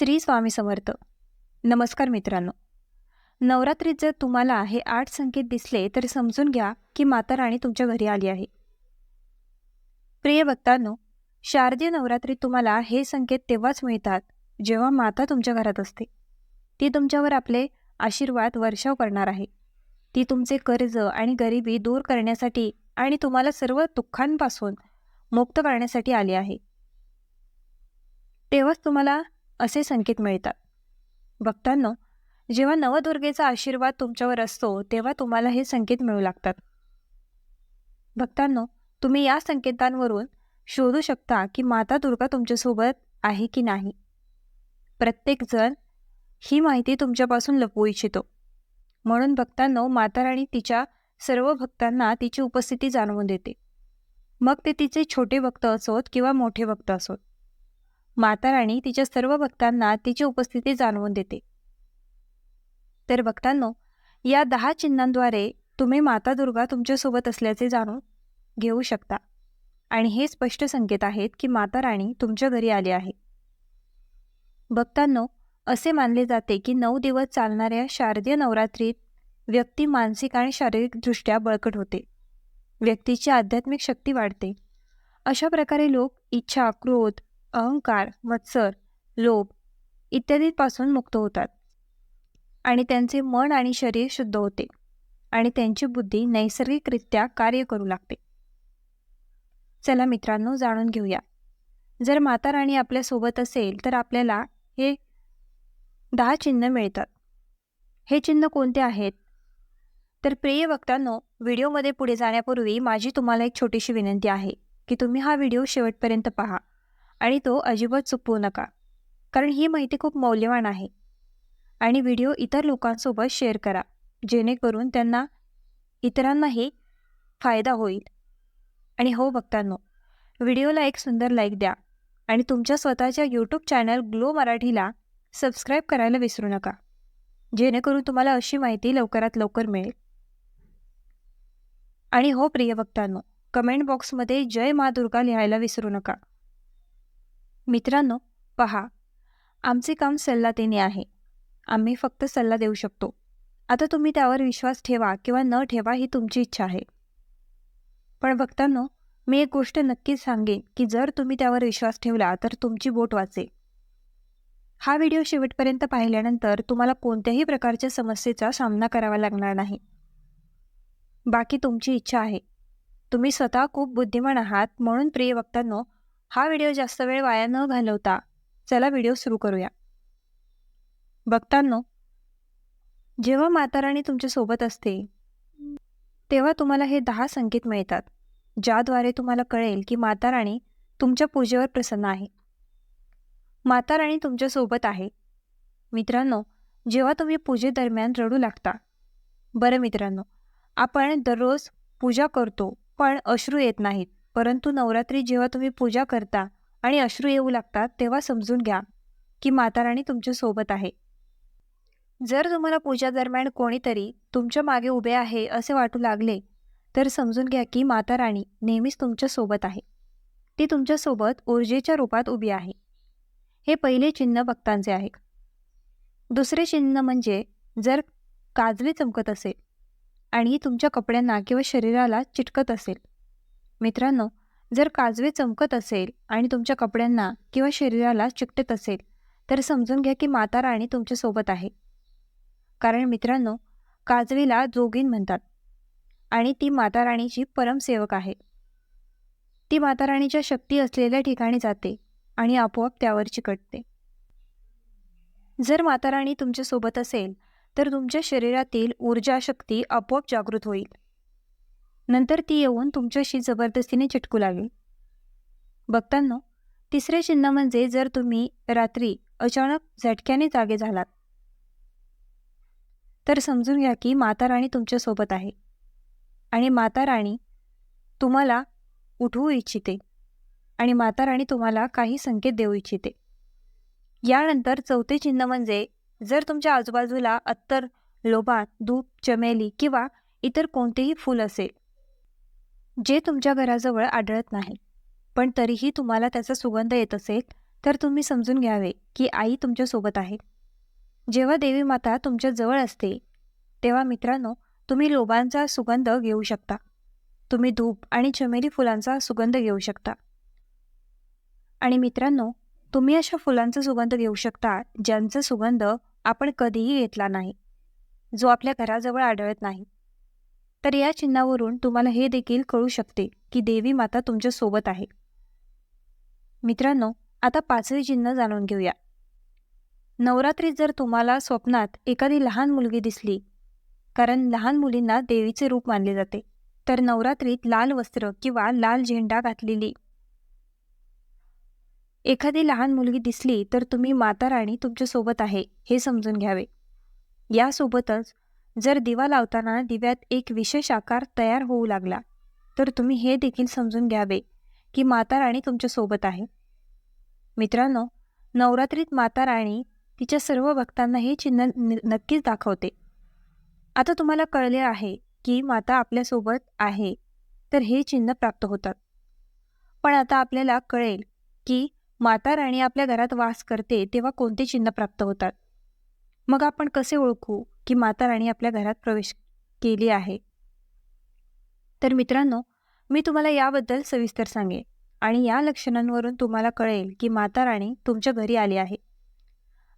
श्री स्वामी समर्थ. नमस्कार मित्रांनो. नवरात्रीत जर तुम्हाला हे आठ संकेत दिसले तर समजून घ्या की माता राणी तुमच्या घरी आली आहे. प्रिय भक्तांनो शारदीय नवरात्रीत तुम्हाला हे संकेत तेव्हाच मिळतात जेव्हा माता तुमच्या घरात असते. ती तुमच्यावर आपले आशीर्वाद वर्षाव करणार आहे. ती तुमचे कर्ज आणि गरिबी दूर करण्यासाठी आणि तुम्हाला सर्व दुःखांपासून मुक्त करण्यासाठी आली आहे. तेव्हाच तुम्हाला असे संकेत मिळतात. भक्तांनो जेव्हा नवदुर्गेचा आशीर्वाद तुमच्यावर असतो तेव्हा तुम्हाला हे संकेत मिळू लागतात. भक्तांनो तुम्ही या संकेतांवरून शोधू शकता की माता दुर्गा तुमच्यासोबत आहे की नाही. प्रत्येकजण ही माहिती तुमच्यापासून लपवू इच्छितो. म्हणून भक्तांनो माता राणी तिच्या सर्व भक्तांना तिची उपस्थिती जाणवून देते. मग ते तिचे छोटे भक्त असोत किंवा मोठे भक्त असोत. माता राणी तिच्या सर्व भक्तांना तिची उपस्थिती जाणवून देते. तर भक्तांनो या दहा चिन्हांद्वारे तुम्ही माता दुर्गा तुमच्यासोबत असल्याचे जाणून घेऊ शकता. आणि हे स्पष्ट संकेत आहेत की माता राणी तुमच्या घरी आली आहे. भक्तांनो असे मानले जाते की नऊ दिवस चालणाऱ्या शारदीय नवरात्रीत व्यक्ती मानसिक आणि शारीरिकदृष्ट्या बळकट होते. व्यक्तीची आध्यात्मिक शक्ती वाढते. अशा प्रकारे लोक इच्छा क्रोध अहंकार मत्सर लोभ इत्यादींपासून मुक्त होतात. आणि त्यांचे मन आणि शरीर शुद्ध होते. आणि त्यांची बुद्धी नैसर्गिकरित्या कार्य करू लागते. चला मित्रांनो जाणून घेऊया. जर माता राणी आपल्यासोबत असेल तर आपल्याला हे दहा चिन्ह मिळतात. हे चिन्ह कोणते आहेत? तर प्रिय वक्तांनो व्हिडिओमध्ये पुढे जाण्यापूर्वी माझी तुम्हाला एक छोटीशी विनंती आहे की तुम्ही हा व्हिडिओ शेवटपर्यंत पहा. आणि तो अजिबात चुकवू नका. कारण ही माहिती खूप मौल्यवान आहे. आणि व्हिडिओ इतर लोकांसोबत शेअर करा. जेणेकरून त्यांना इतरांनाही फायदा होईल. आणि हो बघतांनो व्हिडिओला एक सुंदर लाईक द्या. आणि तुमच्या स्वतःच्या यूट्यूब चॅनल ग्लो मराठीला सबस्क्राईब करायला विसरू नका. जेणेकरून तुम्हाला अशी माहिती लवकरात लवकर मिळेल. आणि हो प्रिय भक्तांनो कमेंट बॉक्समध्ये जय मा दुर्गा लिहायला विसरू नका. मित्रांनो पहा आमचे काम सल्ला देणे आहे. आम्ही फक्त सल्ला देऊ शकतो. आता तुम्ही त्यावर विश्वास ठेवा किंवा न ठेवा ही तुमची इच्छा आहे. पण भक्तांनो मी एक गोष्ट नक्कीच सांगेन की जर तुम्ही त्यावर विश्वास ठेवला तर तुमची बोट वाचेल. हा व्हिडिओ शेवटपर्यंत पाहिल्यानंतर तुम्हाला कोणत्याही प्रकारच्या समस्येचा सामना करावा लागणार नाही. बाकी तुमची इच्छा आहे. तुम्ही स्वतः खूप बुद्धिमान आहात म्हणून प्रिय वक्तांनो हा व्हिडिओ जास्त वेळ वाया न घालवता चला व्हिडिओ सुरू करूया. बघतांनो जेव्हा माताराणी तुमच्यासोबत असते तेव्हा तुम्हाला हे दहा संकेत मिळतात ज्याद्वारे तुम्हाला कळेल की माताराणी तुमच्या पूजेवर प्रसन्न आहे. माताराणी तुमच्यासोबत आहे. मित्रांनो जेव्हा तुम्ही पूजेदरम्यान रडू लागता बरं मित्रांनो आपण दररोज पूजा करतो पण अश्रू येत नाहीत. परंतु नवरात्री जेव्हा तुम्ही पूजा करता आणि अश्रू येऊ लागतात तेव्हा समजून घ्या की माता राणी तुमच्यासोबत आहे. जर तुम्हाला पूजा दरम्यान कोणीतरी तुमच्या मागे उभे आहे असे वाटू लागले तर समजून घ्या की माता राणी नेहमीच तुमच्यासोबत आहे. ती तुमच्यासोबत ऊर्जेच्या रूपात उभी आहे. हे पहिले चिन्ह भक्तांचे आहे. दुसरे चिन्ह म्हणजे जर काजवी चमकत असेल आणि तुमच्या कपड्यांना किंवा शरीराला चिटकत असेल मित्रांनो जर काजवे चमकत असेल आणि तुमच्या कपड्यांना किंवा शरीराला चिकटत असेल तर समजून घ्या की माता राणी तुमच्यासोबत आहे. कारण मित्रांनो काजवीला जोगीन म्हणतात आणि ती माता राणीची परमसेवक आहे. ती माता राणीच्या शक्ती असलेल्या ठिकाणी जाते आणि आपोआप त्यावर चिकटते. जर माता राणी तुमच्यासोबत असेल तर तुमच्या शरीरातील ऊर्जा शक्ती आपोआप जागृत होईल. नंतर ती येऊन तुमच्याशी जबरदस्तीने चिटकू लागेल. बघताना तिसरे चिन्ह म्हणजे जर तुम्ही रात्री अचानक झटक्याने जागे झालात तर समजून घ्या की माता राणी तुमच्यासोबत आहे आणि माता राणी तुम्हाला उठवू इच्छिते आणि माता राणी तुम्हाला काही संकेत देऊ इच्छिते. यानंतर चौथे चिन्ह म्हणजे जर तुमच्या आजूबाजूला अत्तर लोबान धूप चमेली किंवा इतर कोणतेही फूल असेल जे तुमच्या घराजवळ आढळत नाही. पण तरीही तुम्हाला त्याचा सुगंध येत असेल तर तुम्ही समजून घ्यावे की आई तुमच्यासोबत आहे. जेव्हा देवी माता तुमच्या जवळ असते तेव्हा मित्रांनो तुम्ही लोबांचा सुगंध घेऊ शकता. तुम्ही धूप आणि चमेली फुलांचा सुगंध घेऊ शकता. आणि मित्रांनो तुम्ही अशा फुलांचा सुगंध घेऊ शकता ज्यांचा सुगंध आपण कधीही घेतला नाही. जो आपल्या घराजवळ आढळत नाही. तर या चिन्हावरून तुम्हाला हे देखील कळू शकते की देवी माता तुमच्यासोबत आहे. मित्रांनो आता पाचवे चिन्ह जाणून घेऊया. नवरात्रीत जर तुम्हाला स्वप्नात एखादी लहान मुलगी दिसली कारण लहान मुलींना देवीचे रूप मानले जाते तर नवरात्रीत लाल वस्त्र किंवा लाल झेंडा घातलेली एखादी लहान मुलगी दिसली तर तुम्ही माता राणी तुमच्यासोबत आहे हे समजून घ्यावे. यासोबतच जर दिवा लावताना दिव्यात एक विशेष आकार तयार होऊ लागला तर तुम्ही हे देखील समजून घ्यावे की माता राणी तुमच्यासोबत आहे. मित्रांनो नवरात्रीत माता राणी तिच्या सर्व भक्तांना हे चिन्ह नक्कीच दाखवते. आता तुम्हाला कळले आहे की माता आपल्यासोबत आहे तर हे चिन्ह प्राप्त होतात पण आता आपल्याला कळेल की माता राणी आपल्या घरात वास करते तेव्हा कोणते चिन्ह प्राप्त होतात. मग आपण कसे ओळखू? की माता राणी आपल्या घरात प्रवेश केली आहे. तर मित्रांनो मी तुम्हाला याबद्दल सविस्तर सांगेन आणि या लक्षणांवरून तुम्हाला कळेल की माता राणी तुमच्या घरी आली आहे.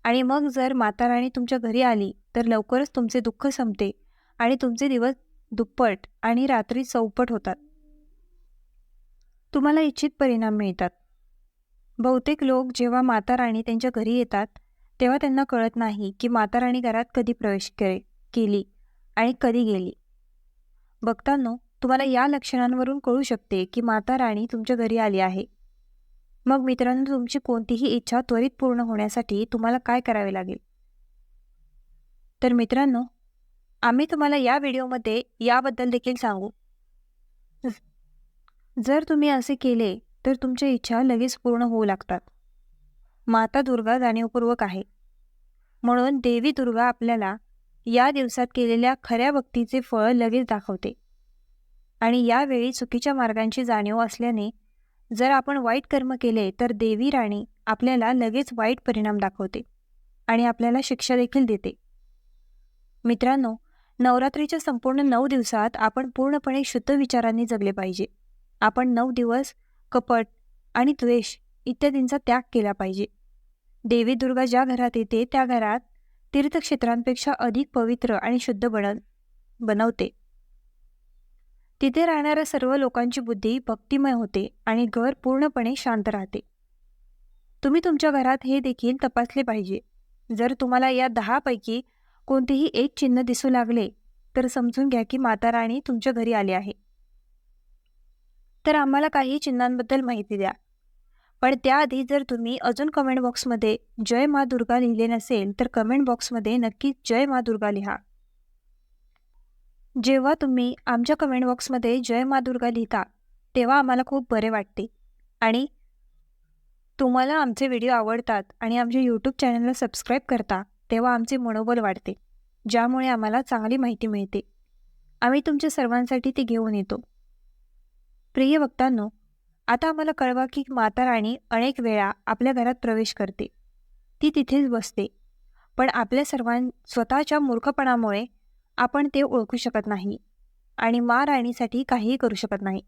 आणि मग जर माता राणी तुमच्या घरी आली तर लवकरच तुमचे दुःख संपते आणि तुमचे दिवस दुप्पट आणि रात्री चौपट होतात. तुम्हाला इच्छित परिणाम मिळतात. बहुतेक लोक जेव्हा माता राणी त्यांच्या घरी येतात तेव्हा त्यांना कळत नाही की माता राणी घरात कधी प्रवेश करे केली आणि कधी गेली. बघतानो तुम्हाला या लक्षणांवरून कळू शकते की माता राणी तुमच्या घरी आली आहे. मग मित्रांनो तुमची कोणतीही इच्छा त्वरित पूर्ण होण्यासाठी तुम्हाला काय करावे लागेल? तर मित्रांनो आम्ही तुम्हाला या व्हिडिओमध्ये याबद्दल देखील सांगू. जर तुम्ही असे केले तर तुमच्या इच्छा लगेच पूर्ण होऊ लागतात. माता दुर्गा जाणीवपूर्वक आहे. म्हणून देवी दुर्गा आपल्याला या दिवसात केलेल्या खऱ्या भक्तीचे फळ लगेच दाखवते. आणि यावेळी चुकीच्या मार्गांची जाणीव असल्याने जर आपण वाईट कर्म केले तर देवी राणी आपल्याला लगेच वाईट परिणाम दाखवते आणि आपल्याला शिक्षा देखील देते. मित्रांनो नवरात्रीच्या संपूर्ण नऊ दिवसात आपण पूर्णपणे शुद्ध विचारांनी जगले पाहिजे. आपण नऊ दिवस कपट आणि द्वेष इत्यादींचा त्याग केला पाहिजे. देवी दुर्गा ज्या घरात येते त्या घरात तीर्थक्षेत्रांपेक्षा अधिक पवित्र आणि शुद्ध बन बनवते. तिथे राहणाऱ्या सर्व लोकांची बुद्धी भक्तिमय होते आणि घर पूर्णपणे शांत राहते. तुम्ही तुमच्या घरात हे देखील तपासले पाहिजे. जर तुम्हाला या दहापैकी कोणतेही एक चिन्ह दिसू लागले तर समजून घ्या की माता राणी तुमच्या घरी आली आहे. तर आम्हाला काही चिन्हांबद्दल माहिती द्या. पण त्याआधी जर तुम्ही अजून कमेंट बॉक्समध्ये जय मा दुर्गा लिहिले नसेल तर कमेंट बॉक्समध्ये नक्की जय मा दुर्गा लिहा. जेव्हा तुम्ही आमच्या कमेंट बॉक्समध्ये जय मा दुर्गा लिहिता तेव्हा आम्हाला खूप बरे वाटते. आणि तुम्हाला आमचे व्हिडिओ आवडतात आणि आमच्या यूट्यूब चॅनलला सबस्क्राईब करता तेव्हा आमचे मनोबल वाढते ज्यामुळे आम्हाला चांगली माहिती मिळते. आम्ही तुमच्या सर्वांसाठी ती घेऊन येतो. प्रिय वक्तांनो आता आम्हाला कळवा की माता राणी अनेक वेळा आपल्या घरात प्रवेश करते. ती तिथेच बसते. पण आपल्या सर्वां स्वतःच्या मूर्खपणामुळे आपण ते ओळखू शकत नाही. आणि मा राणीसाठी काहीही करू शकत नाही.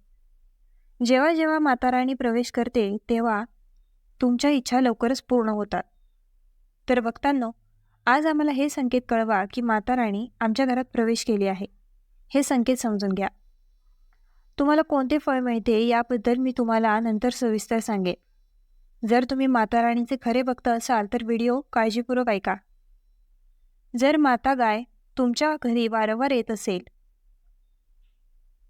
जेव्हा जेव्हा माता राणी प्रवेश करते तेव्हा तुमच्या इच्छा लवकरच पूर्ण होतात. तर बघताना आज आम्हाला हे संकेत कळवा की माता राणी आमच्या घरात प्रवेश केली आहे. हे संकेत समजून घ्या. तुम्हाला कोणते फळ मिळते याबद्दल मी तुम्हाला नंतर सविस्तर सांगेन. जर तुम्ही माता राणीचे खरे भक्त असाल तर व्हिडिओ काळजीपूर्वक ऐका. जर माता गाय तुमच्या घरी वारंवार येत असेल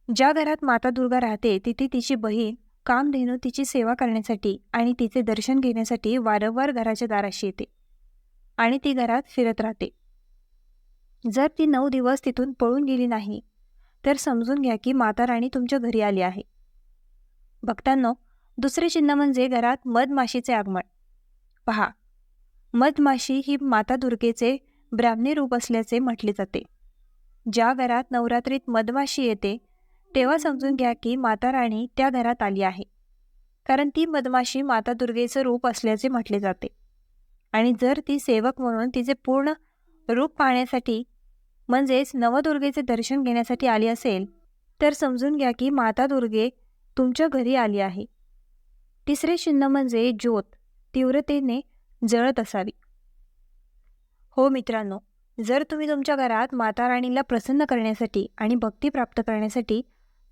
ज्या घरात माता दुर्गा राहते तिथे तिची बहीण कामधेनू तिची सेवा करण्यासाठी आणि तिचे दर्शन घेण्यासाठी वारंवार घराच्या दाराशी येते आणि ती घरात फिरत राहते. जर ती नऊ दिवस तिथून पळून गेली नाही तर समजून घ्या की माता राणी तुमच्या घरी आली आहे. भक्तांनो दुसरे चिन्ह म्हणजे घरात मधमाशीचे आगमन. पहा मधमाशी ही माता दुर्गेचे ब्राह्मणी रूप असल्याचे म्हटले जाते. ज्या घरात नवरात्रीत मधमाशी येते तेव्हा समजून घ्या की माता राणी त्या घरात आली आहे. कारण ती मधमाशी माता दुर्गेचं रूप असल्याचे म्हटले जाते. आणि जर ती सेवक म्हणून तिचे पूर्ण रूप पाहण्यासाठी म्हणजेच नवदुर्गेचे दर्शन घेण्यासाठी आली असेल तर समजून घ्या की माता दुर्गे तुमच्या घरी आली आहे. तिसरे चिन्ह म्हणजे ज्योत तीव्रतेने जळत असावी. हो मित्रांनो जर तुम्ही तुमच्या घरात माता राणीला प्रसन्न करण्यासाठी आणि भक्ती प्राप्त करण्यासाठी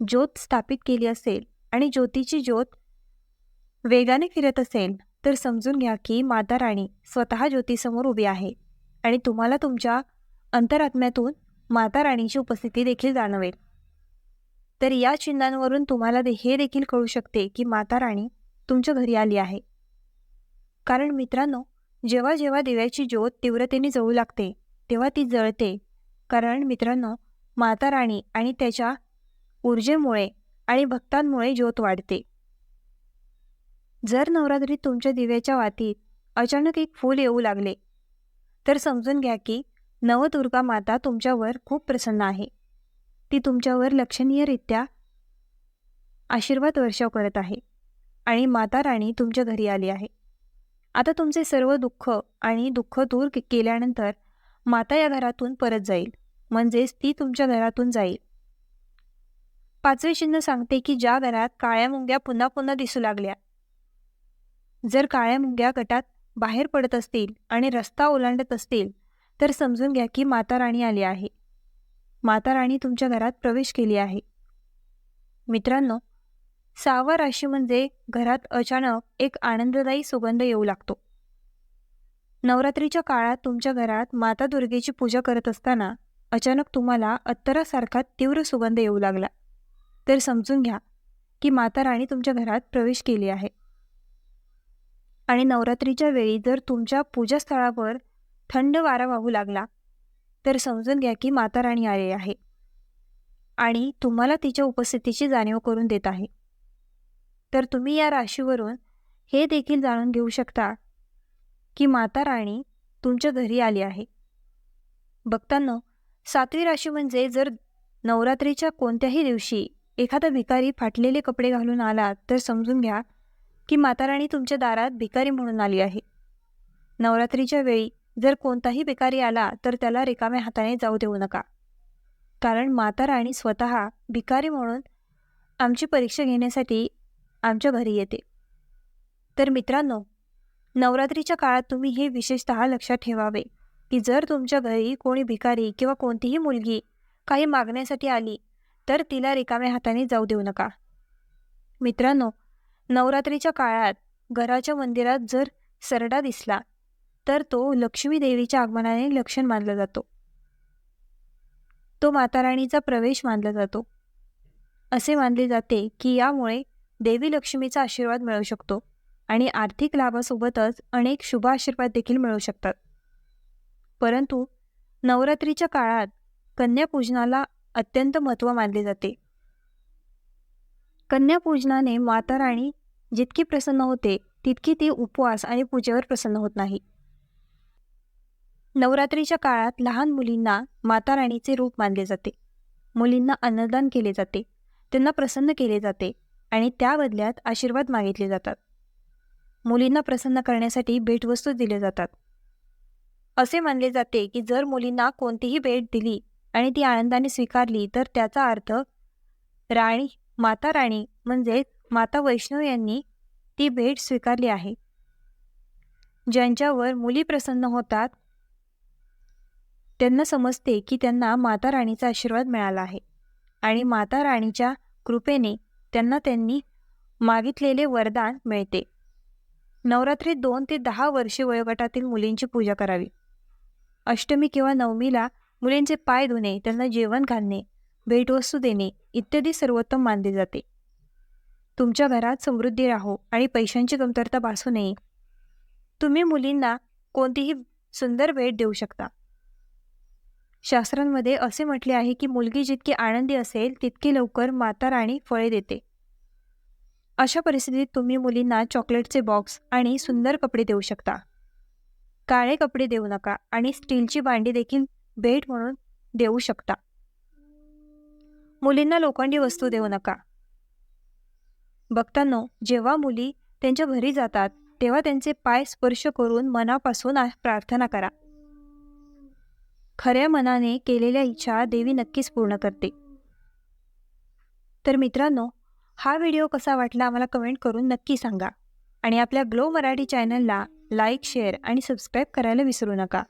ज्योत स्थापित केली असेल आणि ज्योतीची ज्योत वेगाने फिरत असेल तर समजून घ्या की माता राणी स्वतः ज्योतीसमोर उभी आहे आणि तुम्हाला तुमच्या अंतरात्म्यातून माता राणीची उपस्थिती देखील जाणवेल. तर या चिन्हांवरून तुम्हाला हे देखील कळू शकते की माता राणी तुमच्या घरी आली आहे. कारण मित्रांनो जेव्हा जेव्हा दिव्याची ज्योत तीव्रतेने जळू लागते तेव्हा ती जळते. कारण मित्रांनो माता राणी आणि त्याच्या ऊर्जेमुळे आणि भक्तांमुळे ज्योत वाढते. जर नवरात्रीत तुमच्या दिव्याच्या वातीत अचानक एक फूल येऊ लागले तर समजून घ्या की नवदुर्गा माता तुमच्यावर खूप प्रसन्न आहे. ती तुमच्यावर लक्षणीयरित्या आशीर्वाद वर्षाव करत आहे आणि माता राणी तुमच्या घरी आली आहे. आता तुमचे सर्व दुःख आणि दुःख दूर केल्यानंतर माता या घरातून परत जाईल. म्हणजेच ती तुमच्या घरातून जाईल. पाचवे चिन्ह सांगते की ज्या घरात काळ्या मुंग्या पुन्हा पुन्हा दिसू लागल्या. जर काळ्या मुंग्या गटात बाहेर पडत असतील आणि रस्ता ओलांडत असतील तर समजून घ्या की माता राणी आली आहे. माता राणी तुमच्या घरात प्रवेश केली आहे. मित्रांनो सहावा राशी म्हणजे घरात अचानक एक आनंददायी सुगंध येऊ लागतो. नवरात्रीच्या काळात तुमच्या घरात माता दुर्गेची पूजा करत असताना अचानक तुम्हाला अत्तरासारखा तीव्र सुगंध येऊ लागला. तर समजून घ्या की माता राणी तुमच्या घरात प्रवेश केली आहे. आणि नवरात्रीच्या वेळी जर तुमच्या पूजास्थळावर थंड वारा वाहू लागला. तर समजून घ्या की माता राणी आले आहे. आणि तुम्हाला तिच्या उपस्थितीची जाणीव करून देत आहे. तर तुम्ही या राशीवरून हे देखील जाणून घेऊ शकता की माता राणी तुमच्या घरी आली आहे. बघताना सातवी राशी म्हणजे जर नवरात्रीच्या कोणत्याही दिवशी एखादा भिकारी फाटलेले कपडे घालून आला तर समजून घ्या की माता राणी तुमच्या दारात भिकारी म्हणून आली आहे. नवरात्रीच्या वेळी जर कोणताही भिकारी आला तर त्याला रिकाम्या हाताने जाऊ देऊ नका. कारण माता राणी स्वतः भिकारी म्हणून आमची परीक्षा घेण्यासाठी आमच्या घरी येते. तर मित्रांनो नवरात्रीच्या काळात तुम्ही हे विशेषतः लक्षात ठेवावे की जर तुमच्या घरी कोणी भिकारी किंवा कोणतीही मुलगी काही मागण्यासाठी आली तर तिला रिकाम्या हाताने जाऊ देऊ नका. मित्रांनो नवरात्रीच्या काळात घराच्या मंदिरात जर सरडा दिसला तर तो लक्ष्मी देवीच्या आगमनाने लक्षण मानला जातो. तो माता राणीचा प्रवेश मानला जातो. असे मानले जाते की यामुळे देवी लक्ष्मीचा आशीर्वाद मिळू शकतो आणि आर्थिक लाभासोबतच अनेक शुभ आशीर्वाद देखील मिळू शकतात. परंतु नवरात्रीच्या काळात कन्यापूजनाला अत्यंत महत्त्व मानले जाते. कन्यापूजनाने माता राणी जितकी प्रसन्न होते तितकी ती उपवास आणि पूजेवर प्रसन्न होत नाही. नवरात्रीच्या काळात लहान मुलींना माता राणीचे रूप मानले जाते. मुलींना अन्नदान केले जाते. त्यांना प्रसन्न केले जाते आणि त्या बदल्यात आशीर्वाद मागितले जातात. मुलींना प्रसन्न करण्यासाठी भेटवस्तू दिले जातात. असे मानले जाते की जर मुलींना कोणतीही भेट दिली आणि ती आनंदाने स्वीकारली तर त्याचा अर्थ राणी माता राणी म्हणजे माता वैष्णव यांनी ती भेट स्वीकारली आहे. ज्यांच्यावर मुली प्रसन्न होतात त्यांना समजते की त्यांना माता राणीचा आशीर्वाद मिळाला आहे. आणि माता राणीच्या कृपेने त्यांना त्यांनी मागितलेले वरदान मिळते. नवरात्रीत दोन ते दहा वर्षे वयोगटातील मुलींची पूजा करावी. अष्टमी किंवा नवमीला मुलींचे पाय धुणे त्यांना जेवण घालणे भेटवस्तू देणे इत्यादी सर्वोत्तम मानले जाते. तुमच्या घरात समृद्धी राहो आणि पैशांची कमतरता भासू नये. तुम्ही मुलींना कोणतीही सुंदर भेट देऊ शकता. शास्त्रांमध्ये असे म्हटले आहे की मुलगी जितकी आनंदी असेल तितकी लवकर माता राणी फळे देते. अशा परिस्थितीत तुम्ही मुलींना चॉकलेटचे बॉक्स आणि सुंदर कपडे देऊ शकता. काळे कपडे देऊ नका आणि स्टीलची भांडी देखील भेट म्हणून देऊ शकता. मुलींना लोखंडी वस्तू देऊ नका. बघतानो जेव्हा मुली त्यांच्या घरी जातात तेव्हा त्यांचे पाय स्पर्श करून मनापासून प्रार्थना करा. खऱ्या मनाने केलेल्या इच्छा देवी नक्कीच पूर्ण करते. तर मित्रांनो हा व्हिडिओ कसा वाटला आम्हाला कमेंट करून नक्की सांगा. आणि आपल्या ग्लो मराठी चॅनलला लाईक शेअर आणि सबस्क्राईब करायला विसरू नका.